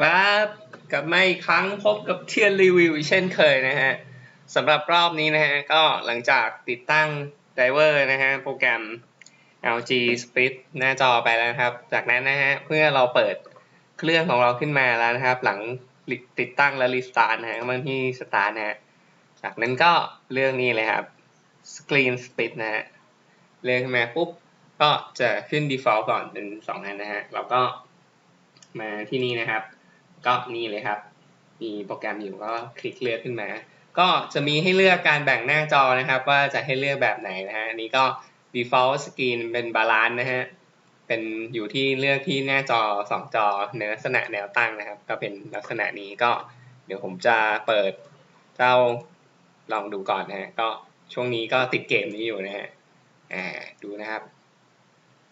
ครับกลับมาอีกครั้งพบกับเทียนรีวิวเช่นเคยนะฮะสำหรับรอบนี้นะฮะก็หลังจากติดตั้งไดเวอร์นะฮะโปรแกรม LG Split หน้าจอไปแล้วครับ จากนั้นนะฮะเพื่อเราเปิดเครื่องของเราขึ้นมาแล้วนะครับ หลังติดตั้งและรีสตาร์ทนะฮะมาที่สตาร์ทนะฮะจากนั้นก็เลือกนี่เลยครับ Screen Split นะฮะเลือกขึ้นมาปุ๊บก็จะขึ้น default ก่อนเป็นสองอันนะฮะเราก็มาที่นี่นะครับ ก็นี่เลยครับ มีโปรแกรมอยู่ก็คลิกเลือกขึ้นมา ก็จะมีให้เลือกการแบ่งหน้าจอนะครับ ว่าจะให้เลือกแบบไหนนะฮะอันนี้ก็ default screen เป็นบาลานซ์นะฮะเป็นอยู่ที่เลือกที่หน้าจอ 2 จอในลักษณะแนวตั้งนะครับ ก็เป็นลักษณะนี้ก็เดี๋ยวผมจะเปิดเจ้าลองดูก่อนนะฮะก็ช่วงนี้ก็ติดเกมนี้อยู่นะฮะอ่าดูนะครับ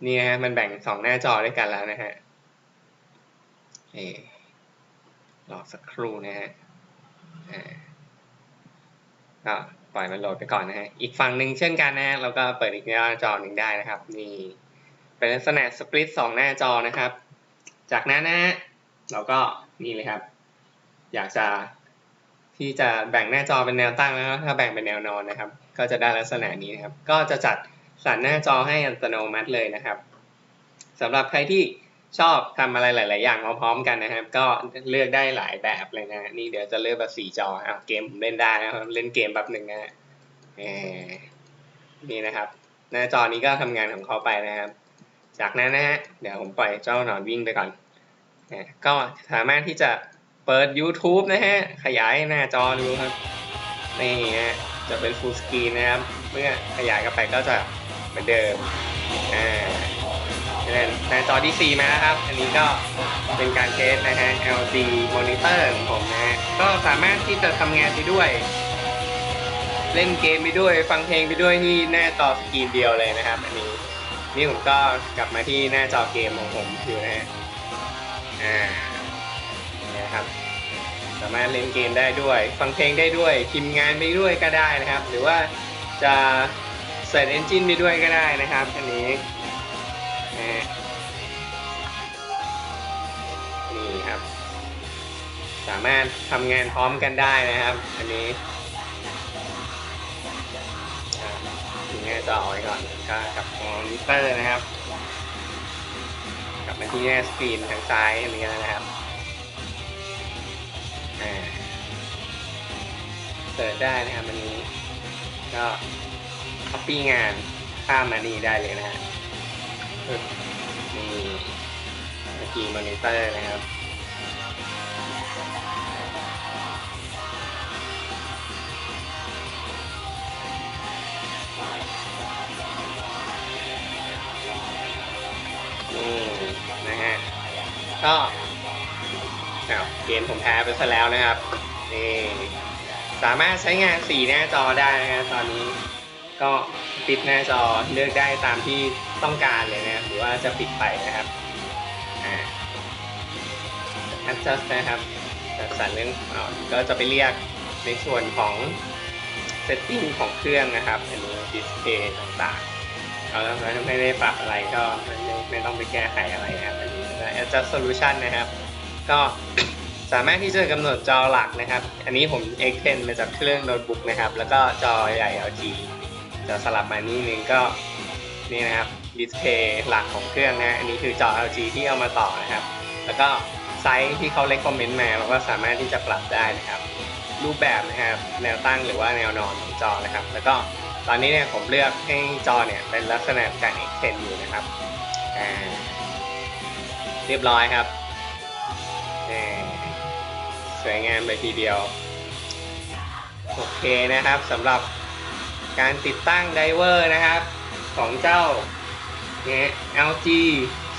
นี่ฮะมันแบ่งสองหน้าจอด้วยกันแล้วนะฮะเอ รอสักครู่นะฮะก็ปล่อยมันโหลดไปก่อนนะฮะ อีกฝั่งหนึ่งเช่นกันนะฮะเราก็เปิดอีกหน้าจอหนึ่งได้นะครับ นี่เป็นลักษณะสปริตสองหน้าจอนะครับ จากนั้นนะฮะเราก็นี่เลยครับ อยากจะที่จะแบ่งหน้าจอเป็นแนวตั้งแล้วถ้าแบ่งเป็นแนวนอนนะครับ ก็จะได้ลักษณะนี้นะครับ ก็จะจัดสรรหน้าจอให้อัตโนมัติเลยนะครับสำหรับใครที่ ชอบทำอะไรหลาย ๆ อย่างมาพร้อมกันนะครับ ก็เลือกได้หลายแบบเลยนะนี่เดี๋ยวจะเลือกแบบสี่จออะเกมผมเล่นได้นะครับเล่นเกมแบบหนึ่งนะนี่นะครับ หน้าจอนี้ก็ทำงานของเขาไปนะครับ จากนั้นนะฮะเดี๋ยวผมปล่อยเจ้าหนอนวิ่งไปก่อนก็สามารถที่จะเปิด YouTube นะฮะ ขยายหน้าจอดูครับ นี่ฮะ จะเป็น full screen นะครับ เมื่อขยายกันไปก็จะเหมือนเดิม อ่า หน้าจอที่ 4 มาแล้วครับ อันนี้ก็เป็นการเทสนะฮะ LG monitor ของผมนะฮะ ก็สามารถที่จะทำงานไปด้วย เล่นเกมไปด้วย ฟังเพลงไปด้วยที่หน้าจอสกรีนเดียวเลยนะครับ อันนี้ นี่ผมก็กลับมาที่หน้าจอเกมของผมอยู่นะฮะ อ่านี่ยครับ สามารถเล่นเกมได้ด้วย ฟังเพลงได้ด้วยพิมพ์งานไปด้วยก็ได้นะครับ หรือว่าจะเสิร์ชเอนจินไปด้วยก็ได้นะครับ อันนี้ นี่ครับ สามารถทำงานพร้อมกันได้นะครับ อันนี้ถึงหน้าจอไว้ก่อนก็กับมอนิเตอร์นะครับ กลับมาที่หน้าสกรีนทางซ้ายอันนี้นะครับเปิดได้นะครับอันนี้ ก็ copy งานข้ามมานี่ได้เลยนะฮะ มื่อกีมอนิเตอร์นะครับนี่นะฮะก็เกมผมแพ้ไปซะแล้วนะครับนี่สามารถใช้งาน 4 หน้าจอได้นะตอนนี้ ก็ปิดหน้าจอเลือกได้ตามที่ต้องการเลยนะหรือว่าจะปิดไปนะครับอ่า adjust นะครับจัดสรรเรื่องก็จะไปเรียกในส่วนของ setting ของเครื่องนะครับอันนี้ display ต่างๆเราไม่ได้ปรับอะไรก็ไม่ไม่ต้องไปแก้ไขอะไรนะครับอันนี้ adjust solution นะครับ ก็สามารถที่จะกำหนดจอหลักนะครับ อันนี้ผม extend มาจากเครื่องโน้ตบุ๊กนะครับ แล้วก็จอใหญ่ LG จะสลับมานี่นึงก็นี่นะครับดิสเพย์หลักของเครื่องนะอันนี้คือจอ LG ที่เอามาต่อนะครับ แล้วก็ไซส์ที่เขาเล c คอมเมนต์มาเราก็สามารถที่จะปรับได้นะครับ รูปแบบนะครับแนวตั้งหรือว่าแนวนอนของจอนะครับ แล้วก็ตอนนี้เนี่ยผมเลือกให้จอเนี่ยเป็นลักษณะการ extend อยู่นะครับเรียบร้อยครับสวยงามไปทีเดียว โอเคนะครับสำหรับ การติดตั้งไดเวอร์นะครับ ของเจ้าเนี่ย LG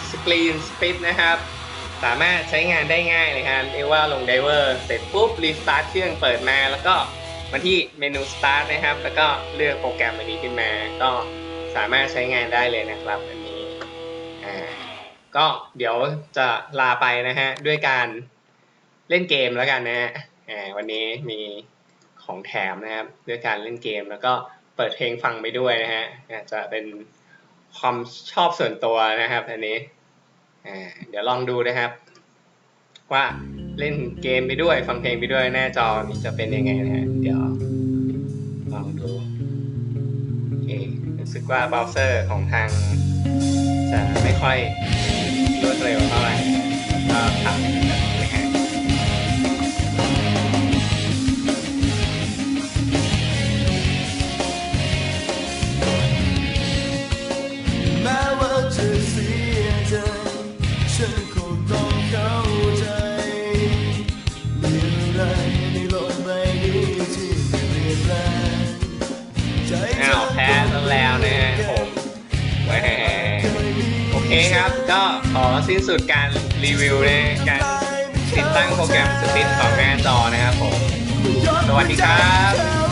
Screen Split นะครับ สามารถใช้งานได้ง่ายเลยครับเรียกว่าลงไดเวอร์เสร็จปุ๊บรีสตาร์ทเครื่องเปิดมาแล้วก็มาที่เมนู Start นะครับ แล้วก็เลือกโปรแกรมอันนี้ขึ้นมา ก็สามารถใช้งานได้เลยนะครับอันนี้อ่าก็เดี๋ยวจะลาไปนะฮะด้วยการเล่นเกมแล้วกันนะฮะวันนี้มีของแถมนะครับ ด้วยการเล่นเกมแล้วก็ เปิดเพลงฟังไปด้วยนะฮะจะเป็นความชอบส่วนตัวนะครับ อันนี้เดี๋ยวลองดูนะครับ ว่าเล่นเกมไปด้วย ฟังเพลงไปด้วยหน้าจอนี่จะเป็นยังไงนะฮะเดี๋ยวลองดูโอเครู้สึกว่าเบราว์เซอร์ของทาง จะไม่ค่อยรวดเร็วเท่าไหร่ก็ทำ ครับ ก็ขอสิ้นสุดการรีวิวในการติดตั้งโปรแกรมสปิดของหน้าจอนะครับผม สวัสดีครับ